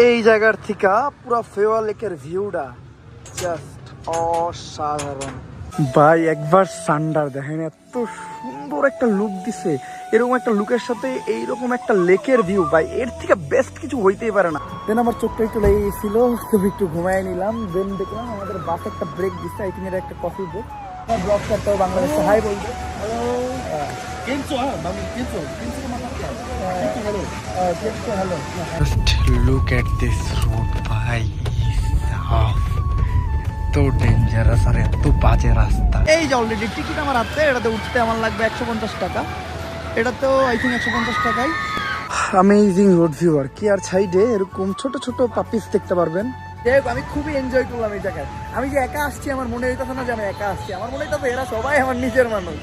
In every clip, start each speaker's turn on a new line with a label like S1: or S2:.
S1: এই জায়গার থেকে পুরো ফেওয়া লেকের ভিউটা জাস্ট অসাধারণ। ভাই একবার সান্ডার দেখেন এত সুন্দর একটা লুক দিছে। এরকম একটা লুকের সাথে এইরকম একটা লেকের ভিউ ভাই এর থেকে বেস্ট কিছু হইতেই পারে না। দেন আমার চোখটা একটু লেগে গেছিল তো একটু ঘুমাই নিলাম। দেন দেখলাম আমাদের বাস একটা ব্রেক দিচ্ছে আই থিঙ্ক এটা একটা কফি ব্রেক ব্লগ করতে হবে বাংলাদেশে হাই বলবে hello Just look at this road ভাই এত ডেঞ্জারাস আর এত বাজে রাস্তা। এই যে অলরেডি টিকিট আমার হাতে এটাতে উঠতে আমার লাগবে একশো পঞ্চাশ টাকা। এটাতেও আই থিঙ্ক একশো পঞ্চাশ টাকাই। অ্যামেজিং রোড ভিউ আর কি আর সাইডে এরকম ছোট ছোট পাপিস দেখতে পারবেন। যাই হোক, আমি খুবই এনজয় করলাম এই জায়গায়। আমি যে একা আসছি আমার মনে হইতেছে না যে আমি একা আসছি। আমার মনে হইতেছে এরা সবাই আমার নিজের মানুষ।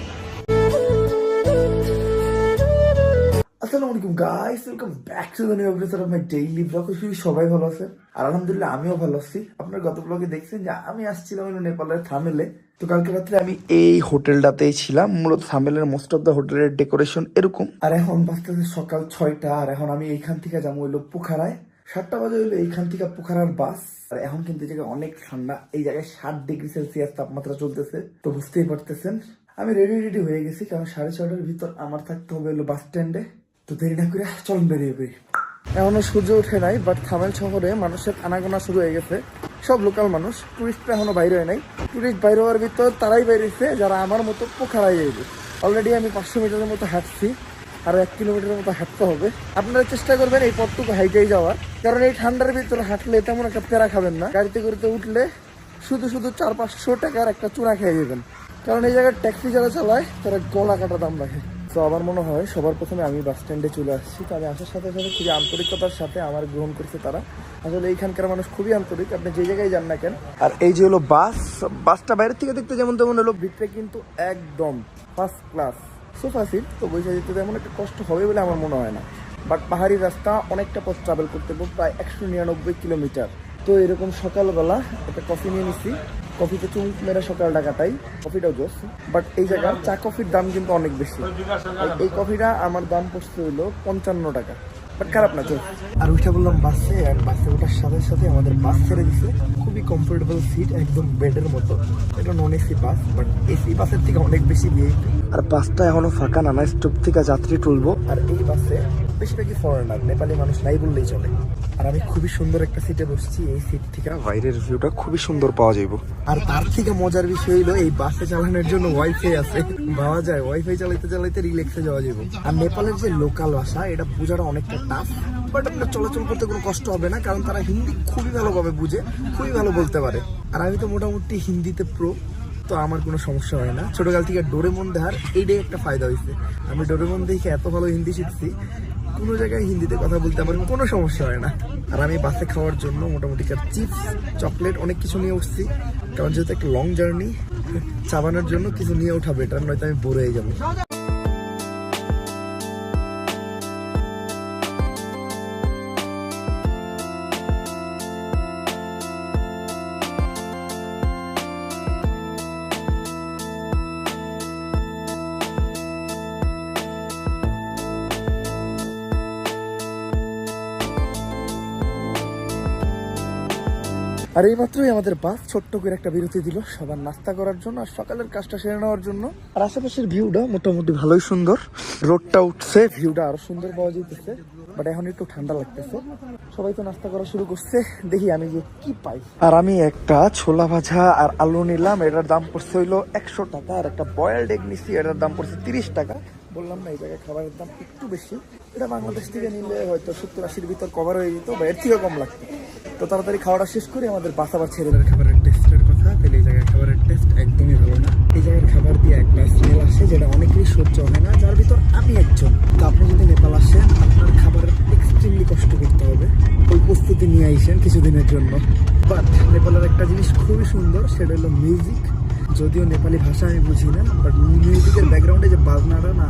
S1: আসসালামু আলাইকুম guys welcome back to the new episode of my daily blog শুধু সবাই ভালো আছে আর আলহামদুলিল্লাহ, আমিও ভালো আছি। আপনার গত ব্লগে দেখছেন যে আমি আসছিলাম নেপালের থামেলে। তো কালকে রাত্রে আমি এই হোটেলটাতেই ছিলাম। মূলত থামেলের মোস্ট অফ দ্য হোটেলের ডেকোরেশন এরকম। আর এখন বাজতেছে সকাল ছয়টা। আর এখন আমি এইখান থেকে যাব হইল পোখারায়। সাতটা বাজে হইল এইখান থেকে পোখারার বাস। আর এখন কিন্তু এই জায়গায় অনেক ঠান্ডা। এই জায়গায় ষাট ডিগ্রি সেলসিয়াস তাপমাত্রা চলতেছে। তো বুঝতেই পারতেছেন। আমি রেডি রেডি হয়ে গেছি, কারণ সাড়ে ছটার ভিতর আমার থাকতে হবে হলো বাস স্ট্যান্ডে তো দেরি না করে চলুন বেরিয়ে পড়ি। এখনও সূর্য ওঠে নাই বাট থামেল শহরে মানুষের আনাগোনা শুরু হয়ে গেছে। সব লোকাল মানুষ টুরিস্টরা এখনও বাইরে হয় নাই। টুরিস্ট বাইরে হওয়ার ভিতর তারাই বাইরেছে যারা আমার মতো পোখারাই যাইবে অলরেডি আমি পাঁচশো মিটারের মতো হাঁটছি, আরও এক কিলোমিটারের মতো হাঁটতে হবে। আপনারা চেষ্টা করবেন এই পথটুকু হাইটেই যাওয়ার, কারণ এই ঠান্ডার ভিতরে হাঁটলে তেমন একটা প্যারা খাবেন না। গাড়িতে করতে উঠলে শুধু শুধু চার পাঁচশো টাকার একটা চূড়া খেয়ে যাবেন। কারণ এই জায়গায় ট্যাক্সি যারা চালায়, তারা গলা কাটা দাম রাখে। তো আমার মনে হয় সবার প্রথমে আমি বাস স্ট্যান্ডে চলে আসছি। তো আমি আসার সাথে সাথে খুবই আন্তরিকতার সাথে আমার গ্রহণ করছে তারা। আসলে এইখানকার মানুষ খুবই আন্তরিক আপনি যে জায়গায় যান না কেন। আর এই যে হলো বাস বাসটা বাইরে থেকে দেখতে যেমন তেমন হলো ভিতরে কিন্তু একদম ফার্স্ট ক্লাস সোফা সিট তো বসে যেতে তেমন একটা কষ্ট হবে বলে আমার মনে হয় না। বাট পাহাড়ি রাস্তা অনেকটা পথ ট্রাভেল করতে হবে প্রায় একশো নিরানব্বই কিলোমিটার। তো এরকম সকালবেলা একটা কফি নিয়ে নিচ্ছি কফিতে চুমুক মেরে সকালটা কাটাই। কফিটাও জোস। বাট এই জায়গার চা কফির দাম কিন্তু অনেক বেশি। এই- এই কফিটা আমার দাম পড়ছে হইল পঞ্চান্ন টাকা। বাট খারাপ না চল আর উঠে বললাম বাসে আর বাসে ওঠার সাথে সাথে আমাদের বাস ছেড়ে দিছে। খুবই কমফোর্টেবল সিট একদম বেডের মতো। এটা non AC bus but AC বাসের থেকে অনেক বেশি ভিআইপি আর বাসটা এখনও ফাঁকা নানা স্টপ থেকে যাত্রী তুলবো। আর এই বাসে বেশিরভাগই ফরেনার নেপালি মানুষ নাই বললেই চলে। আর আমি খুবই সুন্দর একটা সিটে বসছি, এই সিট থেকে বাইরের ভিউটা খুবই সুন্দর পাওয়া যাইব। আর তার থেকে মজার বিষয় হলো এই বাসে চালানোর জন্য ওয়াইফাই আছে। পাওয়া যায় ওয়াইফাই চালাইতে চালাইতে রিল্যাক্সে যাওয়া যাবে আর নেপালের যে লোকাল ভাষা, এটা বোঝাটা অনেকটা টাফ বাট আপনার চলাচল করতে কোনো কষ্ট হবে না, কারণ তারা হিন্দি খুবই ভালোভাবে বুঝে, খুবই ভালো বলতে পারে। আর আমি তো মোটামুটি হিন্দিতে প্রো তো আমার কোনো সমস্যা হয় না। ছোটকাল থেকে ডোরেমন দেখার এইটাই একটা ফায়দা হয়েছে আমি ডোরেমন দেখে এত ভালো হিন্দি শিখছি কোনো জায়গায় হিন্দিতে কথা বলতে আমার কোনো সমস্যা হয় না। আর আমি বাসে খাওয়ার জন্য মোটামুটি চিপস, চকলেট অনেক কিছু নিয়ে উঠছি। কারণ যেহেতু একটা লং জার্নি চাবানোর জন্য কিছু নিয়ে ওঠা বেটার নয়তো আমি হয়ে যাব। আর এই মাত্রই আমাদের বাস ছোট্ট করে একটা বিরতি দিল। সবার নাস্তা করার জন্য আর সকালের কাজটা সেরে নেওয়ার জন্য। আর আশেপাশের ভিউটা মোটামুটি ভালোই সুন্দর। রোডটা উঠছে, ভিউটা আরও সুন্দর পাওয়া যেতেছে বাট এখন একটু ঠান্ডা লাগতেছে। সবাই তো নাস্তা করা শুরু করছে। দেখি আমি যে কি পাই। আর আমি একটা ছোলা ভাজা আর আলু নিলাম। এটার দাম পড়ছে হইল একশো টাকা। আর একটা বয়েলড এগ নিচ্ছি এটার দাম পড়ছে তিরিশ টাকা। বললাম না, এই জায়গায় খাবারের দাম একটু বেশি। এটা বাংলাদেশ থেকে নিলে হয়তো সত্তর আশির ভিতর কভার হয়ে যেত বা এর থেকেও কম লাগতো। তো তাড়াতাড়ি খাওয়াটা শেষ করে আমাদের বাস আবার ছেড়ে দেবে খাবারের টেস্টের কথা, তাহলে এই জায়গায় খাবারের টেস্ট একদমই ভালো না। এই জায়গার খাবার দিয়ে একটা স্মেল আসে, যেটা অনেকেরই সহ্য হয় না, যার ভিতর আমি একজন। তো আপনি যদি নেপাল আসেন, আপনার খাবারের এক্সট্রিমলি কষ্ট করতে হবে। ওই প্রস্তুতি নিয়ে আইসেন কিছুদিনের জন্য। বাট নেপালের একটা জিনিস খুবই সুন্দর, সেটা হলো মিউজিক যদিও নেপালি ভাষা আমি বুঝি না বাট মিউজিকের ব্যাকগ্রাউন্ডে যে বাজনাটা না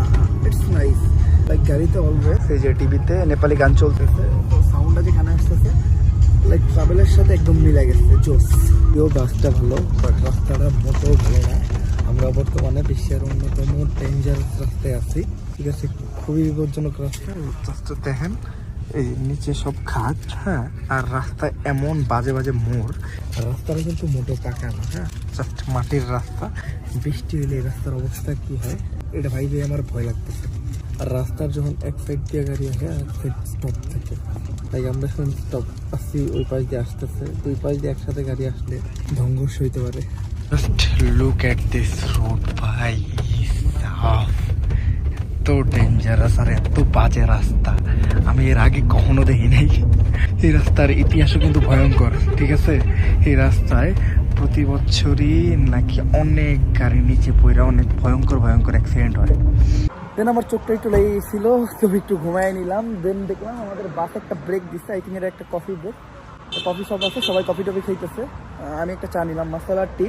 S1: ইটস নাইস লাইক গাড়িতে অলওয়েজ এই যে টিভিতে নেপালি গান চলতেছে, তো সাউন্ডটা যেখানে আসতেছে লাইক ট্রাভেলের সাথে একদম মিলে গেছে, জোস। কেউ বাসটা ভালো বাট রাস্তাটা মোটেও ভালো না আমরা বর্তমানে বিশ্বের অন্যতম ডেঞ্জারাস রাস্তায় আছি। ঠিক আছে, খুবই বিপজ্জনক রাস্তা রাস্তা দেখেন, এই নিচে সব খাট হ্যাঁ আর রাস্তা এমন বাজে বাজে মোড়। রাস্তাটা কিন্তু মোটো পাকা না হ্যাঁ। জাস্ট মাটির রাস্তা। বৃষ্টি হলে এই রাস্তার অবস্থা কি হয়? এটা ভাই দিয়ে আমার ভয় লাগতেছে। আর রাস্তার যখন এক সাইড দিয়ে গাড়ি আসে, আর সাইড স্টপ থাকে। তাই আমরা শুন স্টপ আসছি ওই পাশ দিয়ে আসতেছে। দুই পাশ দিয়ে একসাথে গাড়ি আসলে ধ্বংস হইতে পারে। Just look at this road ভাই। এত ডেঞ্জারাস আর এত বাজে রাস্তা। আমি এর আগে কখনো দেখি নাই। এই রাস্তার ইতিহাসও কিন্তু ভয়ঙ্কর, ঠিক আছে? এই রাস্তায় প্রতি বছরই নাকি অনেক গাড়ি নিচে পড়ে অনেক ভয়ঙ্কর ভয়ঙ্কর অ্যাক্সিডেন্ট হয়। দেন আমার চোখটা একটু লেগে গেছিল তো একটু ঘুমায় নিলাম। দেন দেখলাম আমাদের বাস একটা ব্রেক দিচ্ছে আই থিঙ্ক একটা কফি ব্রেক কফি শপ আছে সবাই কফি টফি খাইতেছে। আহ, আমি একটা চা নিলাম মশলা টি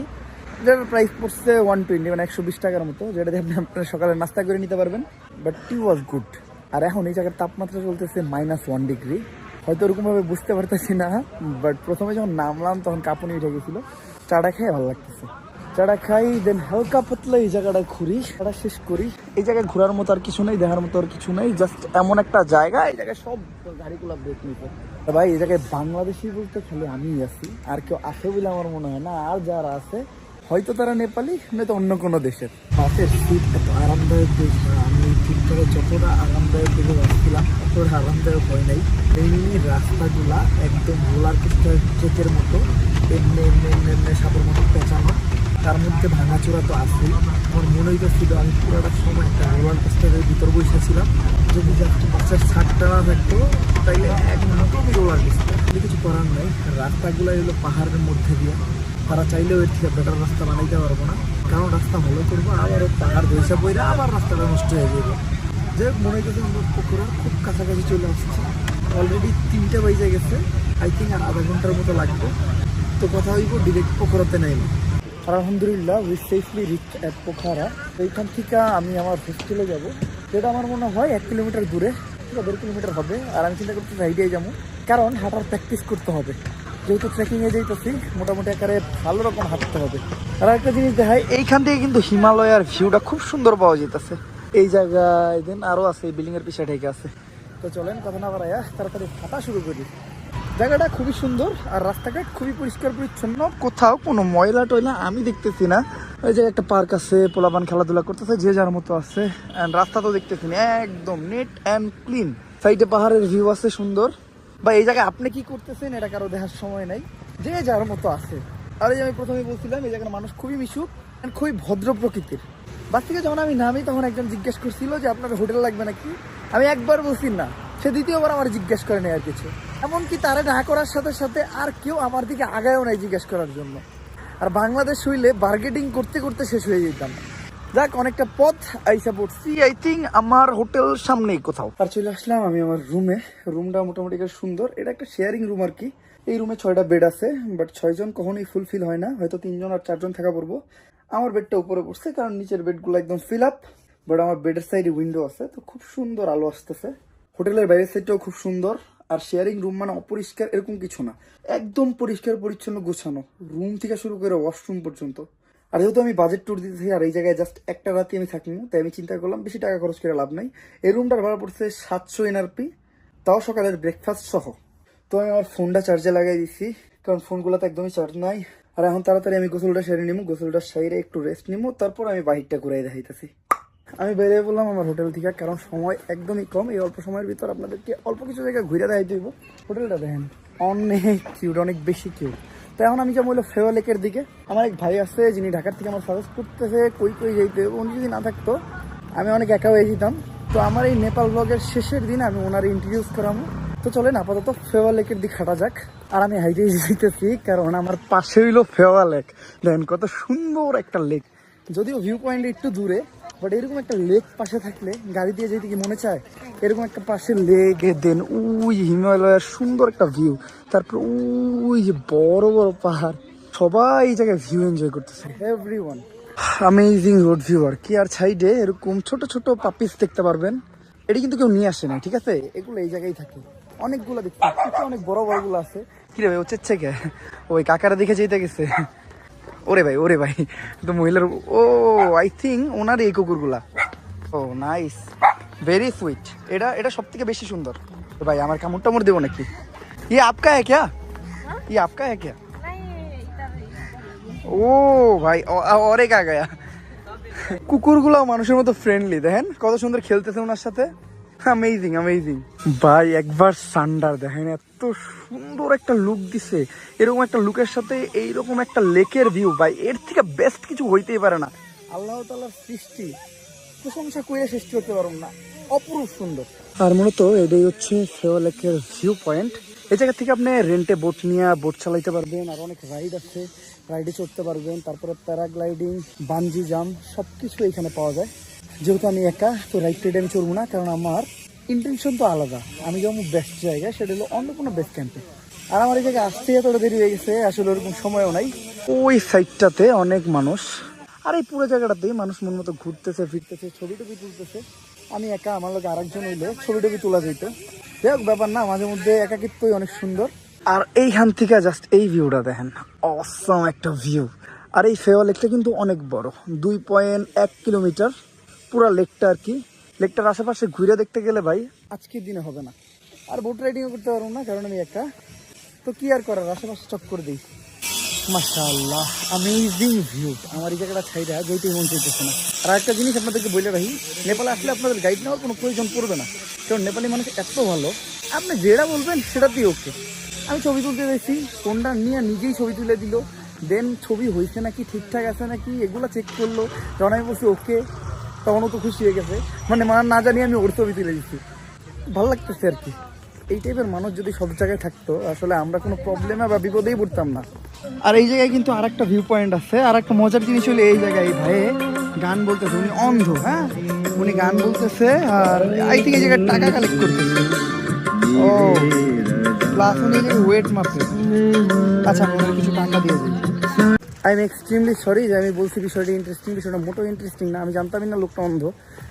S1: যেটার প্রাইস পড়ছে ওয়ান টোয়েন্টি মানে একশো বিশ টাকার মতো যেটা দিয়ে আপনি আপনার সকালে নাস্তা করে নিতে পারবেন। বাট টি ওয়াজ গুড আর এখন এই জায়গার তাপমাত্রা চলতেছে মাইনাস ওয়ান ডিগ্রি হয়তো ওরকমভাবে বুঝতে পারতেছি না বাট প্রথমে যখন নামলাম তখন কাঁপুনি উঠে গেছিল। চাটা খেয়ে ভালো লাগতেছে। চাটা খাই দেন হালকা পাতলা এই জায়গাটা ঘুরি চাটা শেষ করি। এই জায়গায় ঘোরার মতো আর কিছু নেই, দেখার মতো আর কিছু নেই জাস্ট এমন একটা জায়গা, এই জায়গায় সব গাড়িগুলো ব্রেক নিতে ভাই, এই জায়গায় বাংলাদেশি বলতে খালি আমিই আছি, আর কেউ আছে বলে আমার মনে হয় না। আর যারা আছে, হয়তো তারা নেপালি নয়তো অন্য কোনো দেশের। বাসের সিট এত আরামদায়ক আমি যতটা আরামদায়ক দেখে যাচ্ছিলাম, অতটা আরামদায়ক হয় নাই। এই রাস্তাগুলা একদম রোলার কোস্টার ট্রেকের মতো। এমনি এমনি এমনি এমনি সাপের মতো পেঁচানো। তার মধ্যে ভাঙাচোরা তো আসেই আমার মনে হইতেছিল আমি পুরোটা সময় একটা রোলার কোস্টারের ভিতর বসেছিলাম। যদি বাসের ছাদটা না থাকতো, তাইলে এক একদমই রোলার কোস্টার কিছু করার নাই। রাস্তাগুলো এগুলো পাহাড়ের মধ্যে দিয়ে। তারা চাইলেও এর থেকে বেটার রাস্তা বানাইতে পারব না। কারণ রাস্তা ভালো করব আবার পাহাড় বৈশা বইরা আবার রাস্তাটা নষ্ট হয়ে যাবে যে মনে হইতেছে আমরা পুকুরের খুব কাছাকাছি চলে আসছে। অলরেডি তিনটে বাজে গেছে। আই থিঙ্ক আর আধা ঘণ্টার মতো লাগবে। তো কথা হইব ডিরেক্ট পোখরাতে নেই আলহামদুলিল্লাহ we safely reach at Pokhara এইখান থেকে আমি আমার হোস্টেলে যাব। যেটা আমার মনে হয় এক কিলোমিটার দূরে দেড় কিলোমিটার হবে। আর আমি চিন্তা করতেছি রাইডে যাব। কারণ হাঁটার প্র্যাকটিস করতে হবে। যেহেতু ট্রেকিংয়ে যাইতেছি, মোটামুটি আকারে ভালো রকম হাঁটতে হবে। আর একটা জিনিস দেখায় এইখান থেকে কিন্তু হিমালয়ার ভিউটা খুব সুন্দর পাওয়া যেতেছে এই জায়গায় দেন আরও আছে, এই বিল্ডিংয়ের ঠেকে আছে। তো চলেন, কথা না বাড়াইয়া তাড়াতাড়ি হাঁটা শুরু করি। জায়গাটা খুবই সুন্দর আর রাস্তাঘাট খুবই পরিষ্কার পরিচ্ছন্ন। কোথাও কোনো ময়লা টয়লা আমি দেখতেছি না। ওই জায়গায় একটা পার্ক আছে, পোলাপান খেলাধুলা করতেছে, যে যার মতো আছে। অ্যান্ড রাস্তা তো দেখতেছি না, একদম নেট অ্যান্ড ক্লিন সাইডে পাহাড়ের ভিউ আছে সুন্দর। বা এই জায়গায় আপনি কি করতেছেন? এটা কারও দেখার সময় নাই। যে যার মতো আছে। আর এই যে আমি প্রথমে বলছিলাম, এই জায়গার মানুষ খুবই মিশুক অ্যান্ড খুবই ভদ্র প্রকৃতির। বাস থেকে যখন আমি নামি, তখন একজন জিজ্ঞেস করছিল যে আপনার হোটেল লাগবে নাকি? আমি একবার বলছি না। সে দ্বিতীয়বার আমার জিজ্ঞেস করে নেই আর কিছু। এমনকি তারা না করার সাথে সাথে আর কেউ আমার দিকে আগায়ও নাই জিজ্ঞেস করার জন্য। আর বাংলাদেশ হইলে বার্গেটিং করতে করতে শেষ হয়ে যেতাম। যাক, অনেকটা পথ আইসা পড়ছি। আই থিঙ্ক আমার হোটেল সামনেই কোথাও। আর চলে আসলাম আমি আমার রুমে। রুমটা মোটামুটি সুন্দর। এটা একটা শেয়ারিং রুম আর কি। এই রুমে ছয়টা বেড আছে বাট ছয়জন কখনোই ফুলফিল হয় না। হয়তো তিনজন আর চারজন থাকা পড়ব। আমার বেডটা উপরে পড়ছে, কারণ নিচের বেডগুলো একদম ফিল আপ বাট আমার বেডের সাইডে উইন্ডো আছে, তো খুব সুন্দর আলো আসতেছে। হোটেলের বাইরের সাইডটাও খুব সুন্দর। আর শেয়ারিং রুম মানে অপরিষ্কার এরকম কিছু না। একদম পরিষ্কার পরিচ্ছন্ন গোছানো। রুম থেকে শুরু করে ওয়াশরুম পর্যন্ত। আর যেহেতু আমি বাজেট ট্যুর দিতেছি আর এই জায়গায় জাস্ট একটা রাতে আমি থাকি না তাই আমি চিন্তা করলাম বেশি টাকা খরচ করে লাভ নাই। এই রুমটার ভাড়া পড়ছে সাতশো এনআরপি তাও সকালের ব্রেকফাস্ট সহ। তো আমি আমার ফোনটা চার্জে লাগাই দিছি, কারণ ফোনগুলোতে একদমই চার্জ নাই। আর এখন তাড়াতাড়ি আমি গোসলটা সেরে নিবো গোসলটা সেরে একটু রেস্ট নিবো তারপর আমি বাহিরটা ঘুরাই দেখাইতেছি। আমি বেরিয়ে বললাম আমার হোটেল থেকে, কারণ সময় একদমই কম। এই অল্প সময়ের ভিতর আপনাদেরকে অল্প কিছু জায়গায় ঘুরে দেখাই দিব হোটেলটা দেখেন, অনেক কিউট অনেক বেশি কিউট তো এখন আমি হলো ফেওয়া লেকের দিকে। আমার এক ভাই আছে, যিনি ঢাকার থেকে আমার সাজেস্ট করতেছে কই কই যাইতে উনি যদি না থাকতো, আমি অনেক একা হয়ে যেতাম। তো আমার এই নেপাল ব্লগের শেষের দিন আমি ওনার ইন্ট্রোডিউস করামো তো চলেন, আপাতত ফেওয়া লেকের দিকে হাঁটা যাক। আর আমি হাইটে যেতেছি কারণ আমার পাশে হইল ফেওয়া লেক। দেখেন কত সুন্দর একটা লেক যদিও ভিউ পয়েন্ট একটু দূরে বাট এরকম একটা লেক পাশে থাকলে গাড়ি দিয়ে যেতে কি মনে চায় এরকম একটা পাশে লেক দেন উই হিমালয়ের সুন্দর একটা ভিউ তারপর উই যে বড় বড় পাহাড় সবাই এই জায়গায় ভিউ এনজয় করতেছে। Every one amazing road view আর কি আর সাইডে এরকম ছোট ছোট পাপিস দেখতে পারবেন। এটা কিন্তু কেউ নিয়ে আসে না ঠিক আছে? এগুলো এই জায়গায় থাকে। অনেকগুলো দেখতে অনেক বড় বড়গুলো আছে। কি রে ভাই ও চেচ্ছে কে? ওই কাকারা দেখে যেতে গেছে। ওরে ভাই ওরে ভাই। তো মহিলার ও আই থিঙ্ক ওনার এই কুকুরগুলা। ও নাইস ভেরি সুইট এটা এটা সব থেকে বেশি সুন্দর। ভাই আমার কামড় টামড় দেবো নাকি? ই আপকা হ্যাঁ ক্যা? ই আপকা হ্যাঁ ক্যা? ও ভাই অরে কা গায়া। কুকুরগুলো মানুষের মতো ফ্রেন্ডলি দেখেন? কত সুন্দর খেলতেছে ওনার সাথে। অ্যামেজিং অ্যামেজিং ভাই একবার সান্ডার দেখেন এত সুন্দর একটা লুক দিছে। এরকম একটা লুকের সাথে এইরকম একটা লেকের ভিউ ভাই এর থেকে বেস্ট কিছু হইতেই পারে না। আল্লাহ তালার সৃষ্টি প্রশংসা করে সৃষ্টি করতে পারুম না। অপরূপ সুন্দর। আর মূলত এটাই হচ্ছে ফেও লেকের ভিউ পয়েন্ট এই জায়গা থেকে আপনি রেন্টে বোট নিয়ে বোট চালাইতে পারবেন আর অনেক রাইড আছে। রাইডে চড়তে পারবেন তারপরে প্যারাগ্লাইডিং বানজি জাম সব কিছু এখানে পাওয়া যায়। যেহেতু আমি একা, তো রাইট টাইডে আমি চলবো না, কারণ আমার ইন্টেনশন তো আলাদা। আমি যেমন বেস্ট জায়গায়, সেটা হলো অন্য কোনো বেস্ট ক্যাম্পে আর আমার এই জায়গায় আসতে এতটা দেরি হয়ে গেছে, আসলে ওরকম সময়ও নাই। ওই সাইডটাতে অনেক মানুষ, আর এই পুরো জায়গাটাতেই মানুষ মন মতো ঘুরতেছে, ফিরতেছে ছবি টবি তুলতেছে। আমি একা, আমার লোক আরেকজন হইলে ছবি টবি তোলা যেত যাই হোক, ব্যাপার না, মাঝে মধ্যে একাকিত্বই অনেক সুন্দর। আর এইখান থেকে জাস্ট এই ভিউটা দেখেন অসম একটা ভিউ আর এই ফেওয়া লেকটা কিন্তু অনেক বড়, দুই পয়েন্ট এক কিলোমিটার পুরো লেকটা আর কি। লেকটার আশেপাশে ঘুরে দেখতে গেলে ভাই আজকের দিনে হবে না। আর বোট রাইডিংও করতে পারব না, কারণ আমি একটা তো কি আর করার, আশেপাশে চক করে দিই। মাশাআল্লাহ অ্যামেজিং ভিউ আমার এই জায়গাটা ছাইরা যেতেই মন চাইতেছে না। আর একটা জিনিস আপনাদেরকে বলে রাখি, নেপালে আসলে আপনাদের গাইড নেওয়ার কোনো প্রয়োজন পড়বে না। কারণ নেপালি মানুষ এত ভালো, আপনি যেটা বলবেন সেটাতেই ওকে আমি ছবি তুলতে গেছি ফোনটা নিয়ে নিজেই ছবি তুলে দিল। দেন ছবি হয়েছে নাকি, ঠিকঠাক আছে নাকি, এগুলো চেক করল। যখন আমি ওকে তখন ও তো খুশি হয়ে গেছে। মানে মা না জানি আমি ওর ছবি তুলে দিচ্ছি ভালো লাগতেছে আর কি। এই টাইপের মানুষ যদি সব জায়গায় থাকতো, আসলে আমরা কোনো প্রবলেমে বা বিপদেই পড়তাম না। আর এই জায়গায় কিন্তু আর একটা ভিউ পয়েন্ট আছে আর একটা মজার জিনিস হলো এই জায়গায় এই গান বলতেছে, উনি অন্ধ হ্যাঁ? উনি গান বলতেছে আর আই থিঙ্ক এই জায়গায় টাকা কালেক্ট করতেছে। ও প্লাস উনি ওয়েট মাপছে আচ্ছা আমি কিছু টাকা দিয়ে দিই। আই এম এক্সট্রিমলি সরি যে আমি বলছি বিষয়টা ইন্টারেস্টিং বিষয়টা মোটো ইন্টারেস্টিং না। আমি জানতামই না লোকটা অন্ধ।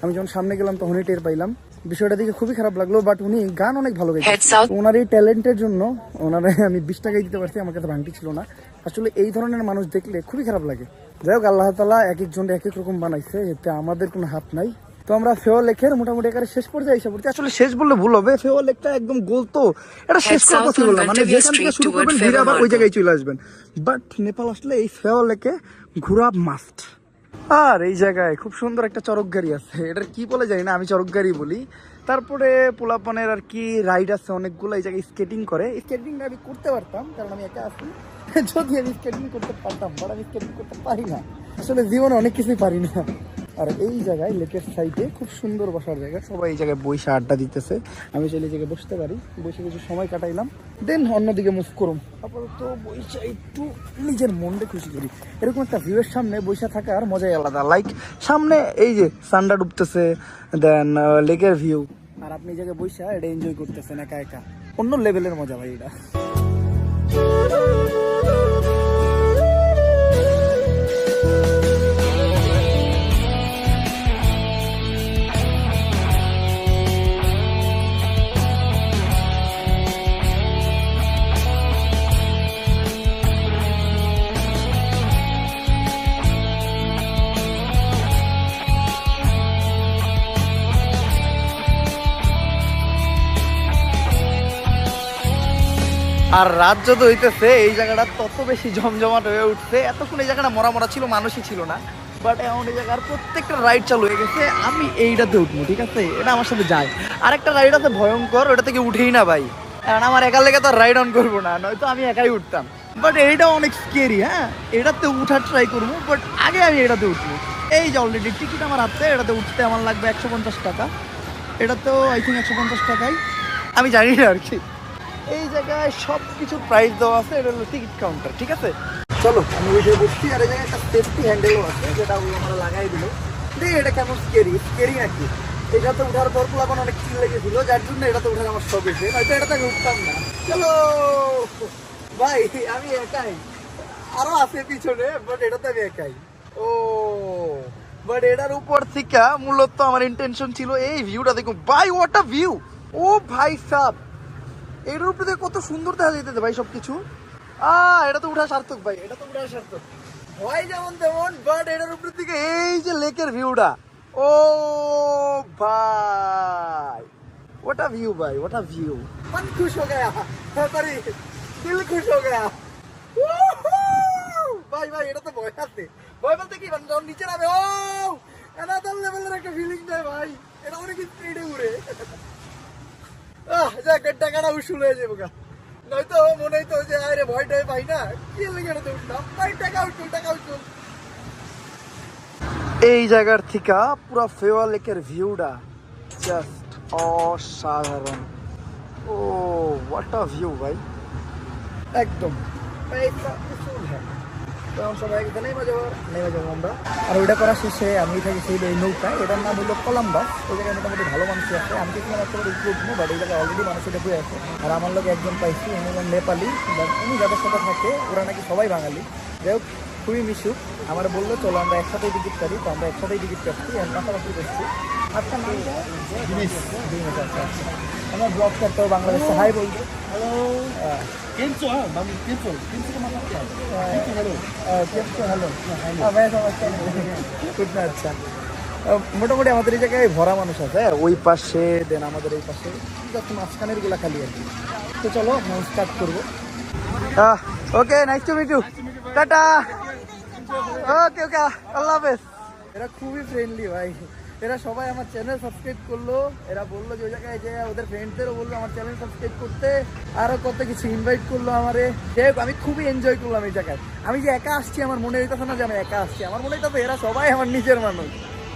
S1: আমি যখন সামনে গেলাম তখনই টের পাইলাম। বিষয়টা দেখে খুবই খারাপ লাগল বাট উনি গান অনেক ভালো গাইছে ওনার এই ট্যালেন্টের জন্য ওনার আমি বিশ টাকাই দিতে পারছি আমার কাছে ভাঙটি ছিল না। আসলে এই ধরনের মানুষ দেখলে খুবই খারাপ লাগে। যাই হোক আল্লাহ তালা এক একজন এক এক রকম বানাইছে এতে আমাদের কোনো হাত নাই। তো আমরা ফেও লেখের মোটামুটি একারে শেষ পর্যায়ে এসে পড়ছি। আসলে শেষ বললে ভুল হবে ফেও লেকটা একদম গোল তো। এটা শেষ
S2: Head
S1: করা
S2: south
S1: পসিবল
S2: on
S1: না মানে যেখান থেকে শুরু করবেন ঘুরে আবার ওই জায়গায় চলে আসবেন। বাট নেপাল আসলে এই ফেও লেকে ঘোরা মাস্ট আর এই জায়গায় খুব সুন্দর একটা চরক গাড়ি আছে। এটার কি বলে জানি না আমি চরক গাড়ি বলি। তারপরে পোলাপনের আর কি রাইড আছে অনেকগুলো এই জায়গায় স্কেটিং করে। স্কেটিং আমি করতে পারতাম কারণ আমি একা আছি। যদি আমি স্কেটিং করতে পারতাম বাট আমি স্কেটিং করতে পারি না। আসলে জীবনে অনেক কিছুই পারি না। আর এই জায়গায় লেকের সাইডে খুব সুন্দর বসার জায়গা। সবাই এই জায়গায় বসে আড্ডা দিতেছে। আমি চাইলে এই জায়গায় বসতে পারি। বসে কিছু সময় কাটাইলাম। দেন অন্যদিকে মুভ করুম আপাতত বইসা একটু নিজের মনটা খুশি করি। এরকম একটা ভিউয়ের সামনে বইসা থাকার মজাই আলাদা। লাইক সামনে এই যে সানডা ডুবতেছে দেন লেকের ভিউ আর আপনি এই জায়গায় বইসা এটা এনজয় করতেছেন একা একা। অন্য লেভেলের মজা ভাই এটা। আর রাত যত হইতেছে, এই জায়গাটা তত বেশি জমজমাট হয়ে উঠছে। এতক্ষণ এই জায়গাটা মরা মরা ছিল, মানুষই ছিল না। বাট এখন এই জায়গার প্রত্যেকটা রাইড চালু হয়ে গেছে, আমি এইটাতে উঠবো, ঠিক আছে? এটা আমার সাথে যায়। আরেকটা রাইড আছে ভয়ঙ্কর, ওটা থেকে উঠেই না ভাই। কারণ আমার একা লেগে তো রাইড অন করব না, নয়তো আমি একাই উঠতাম। বাট এইটা অনেক স্কেরি হ্যাঁ? এটাতে উঠার ট্রাই করব বাট আগে আমি এটাতে উঠবো। এই যে অলরেডি টিকিট আমার হাতে এটাতে উঠতে আমার লাগবে একশো পঞ্চাশ টাকা। এটা তো আই থিঙ্ক একশো পঞ্চাশ টাকাই। আমি জানি না আর কি। এই জায়গায় সব কিছু প্রাইস দেওয়া আছে, এটা হলো টিকিট কাউন্টার ঠিক আছে? চলো, আমি জায়গায় বসছি আর এই জায়গায় একটা সেফটি হ্যান্ডেলও আছে, যেটা ওই আমরা লাগাই দিল। দেখি এটা কেমন স্কেরি স্কেরি নাকি? এটাতে উঠার পর পোলাপন অনেক চিল লেগেছিল, যার জন্য এটাতে উঠার আমার শখ হয়েছে নয়তো এটাতে আমি উঠতাম না। চলো! ভাই, আমি একাই। আরও আছে পিছনে বাট এটাতে আমি একাই। ও বাট এটার উপর থেকে মূলত আমার ইন্টেনশন ছিল এই ভিউটা দেখুন। ভাই হোয়াট আ ভিউ ও ভাই সাব! এটার উপরে কত সুন্দর দেখা যেতে ভাই সব কিছু আ এটা তো উঠা সার্থক ভাই, এটা তো উঠা সার্থক। যেমন তেমন বাট এটার এই যে লেকের ও ওটা ভিউ ভাই ওটা ভিউ মন খুশ হ্যাঁ, দিল খুশ ভাই ভাই, এটা তো ভয় ভয় বলতে কি মানে যখন নিচে নামে, ও! এনাদার একটা ফিলিং দেয় ভাই। এটা অনেক স্পিডে উড়ে। আহ যাক টাকাটা উসুল হয়ে যাবে নয়তো মনে হইতো যে আরে ভয়টাই পাই না। কি লেগে না উঠলাম? ভাই টাকা উঠুল টাকা উঠুল। এই জায়গার থেকে পুরো ফেওয়া লেকের ভিউটা জাস্ট অসাধারণ। ও হোয়াট আ ভিউ ভাই। একদম। তো সবাই এখানে নেমে যাব নেমে যাব আমরা। আর ওইটা করা শেষে আমি থাকি সেই এই নৌকা এটার নাম হলো কলাম্বাস। ওই জায়গায় মোটামুটি ভালো মানুষ আছে। আমি দেখলাম উপরে উঠবো বাট এই জায়গায় অলরেডি মানুষ এটা বয়ে আছে। আর আমার লোক একজন পাইছি, উনি হলেন নেপালি বাট উনি যাদের সাথে থাকে, ওরা নাকি সবাই বাঙালি। যাই হোক, খুবই মিশুক। আমার বলল, চলো আমরা একসাথেই টিকিট কাটি। তো আমরা একসাথেই টিকিট কাটছি, এর পাশাপাশি করছি আমার ব্লগ করতে হবে বাংলাদেশে হাই বলব হ্যালো কেমছো মোটামুটি আমাদের এই জায়গায় ভরা মানুষ আছে আর ওই পাশে দেন আমাদের এই পাশে জাস্ট মাঝখানেরগুলা খালি আর কি তো চলো স্টার্ট করব okay nice to meet you tata okay okay আল্লাহ হাফেজ এরা খুবই ফ্রেন্ডলি ভাই এরা সবাই আমার চ্যানেল সাবস্ক্রাইব করল। এরা বলল যে ওই জায়গায় যে ওদের ফ্রেন্ডদেরও বলল আমার চ্যানেল সাবস্ক্রাইব করতে। আরও কত কিছু ইনভাইট করল আমারে। যাই আমি খুবই এনজয় করলাম এই জায়গায়। আমি যে একা আসছি, আমার মনে হইতেছে না যে আমি একা আসছি। আমার মনে হইতেছে এরা সবাই আমার নিজের মানুষ।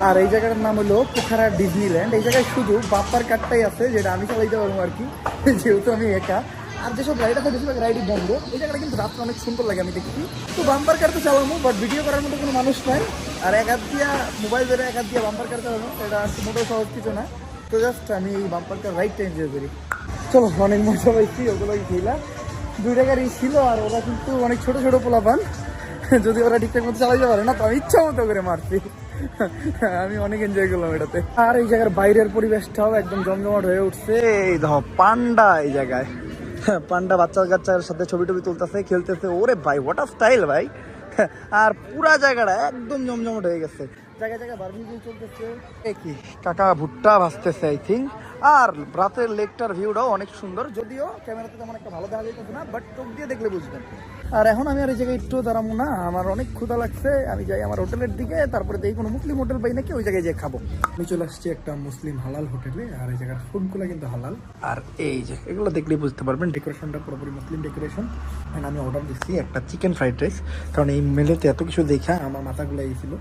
S1: আর এই জায়গাটার নাম হলো পোখারা ডিজনিল্যান্ড। এই জায়গায় শুধু বাপ্পার কার্ডটাই আছে, যেটা আমি চালাইতে পারব আর কি। যেহেতু আমি একা। আর যেসব রাইড আছে বেশিরভাগ রাইডই বন্ধ, এই জায়গাটা কিন্তু রাত্রে অনেক সুন্দর লাগে আমি দেখছি। তো বাম্পার কার তো চালাবো বাট ভিডিও করার মতো কোনো মানুষ নাই। আর এক হাত দিয়া মোবাইল ধরে এক হাত দিয়া বাম্পার কার চালাবো এটা মোটেও সহজ কিছু না। তো জাস্ট আমি এই বাম্পার কার রাইডটা এনজয় করি। চলো, অনেক মজা পাইছি, ওগুলোই খেলা দুইটা গাড়ি ছিল আর ওরা কিন্তু অনেক ছোট ছোট পোলা পান যদি ওরা ঠিকঠাক মতো চালাইতে পারে না, তো আমি ইচ্ছা মতো করে মারছি। আমি অনেক এনজয় করলাম এটাতে। আর এই জায়গার বাইরের পরিবেশটাও একদম জমজমাট হয়ে উঠছে। এই দেখো, পান্ডা এই জায়গায়। পান্ডা বাচ্চা কাচ্চার সাথে ছবি টবি তুলতেছে, খেলতেছে। ওরে ভাই হোয়াট আ স্টাইল ভাই। আর পুরা জায়গাটা একদম জমজমট হয়ে গেছে। জায়গায় জায়গায় চলতেছে। ভুট্টা আই থিঙ্ক আর রাতের লেকটার ভিউটাও অনেক সুন্দর। যদিও ক্যামেরাতে তেমন একটা ভালো দেখা যাইতেছে না বাট চোখ দিয়ে দেখলে বুঝবেন। আর এখন আমি আর এই জায়গায় একটু দাঁড়াবো না। আমার অনেক ক্ষুধা লাগছে। আমি যাই আমার হোটেলের দিকে, তারপরে দেখি কোনো মুসলিম হোটেল পাই নাকি, ওই জায়গায় যেয়ে খাব। আমি চলে আসছি একটা মুসলিম হালাল হোটেলে, আর এই জায়গার ফুডগুলো কিন্তু হালাল। আর এই যে, এগুলো দেখলেই বুঝতে পারবেন ডেকোরেশনটা পুরোপুরি মুসলিম ডেকোরেশন অ্যান্ড আমি অর্ডার দিচ্ছি একটা চিকেন ফ্রাইড রাইস কারণ এই মেলেতে এত কিছু দেখা আমার মাথাগুলো ছিল।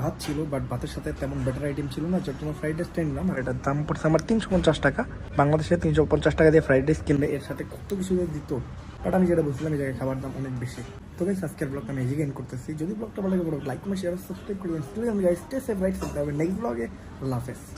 S1: ভাত ছিল বাট ভাতের সাথে তেমন বেটার আইটেম ছিল না। চট্টগ্রাম ফ্রাইড রাইসটা নিলাম আর এটার দাম পড়ছে আমার তিনশো পঞ্চাশ টাকা। বাংলাদেশে তিনশো পঞ্চাশ টাকা দিয়ে ফ্রাইড রাইস কিনলে এর সাথে কত কিছু যে দিত? বাট আমি যেটা বুঝলাম, এই জায়গায় খাবার দাম অনেক বেশি। তো গাইস আজকের ব্লগটা আমি এজিগেন করতেছি। যদি ব্লগটা ভালো লাগে লাইক কমেন্ট শেয়ার সাবস্ক্রাইব করবেন স্টে সেভ রাইট নেক্সট ব্লগে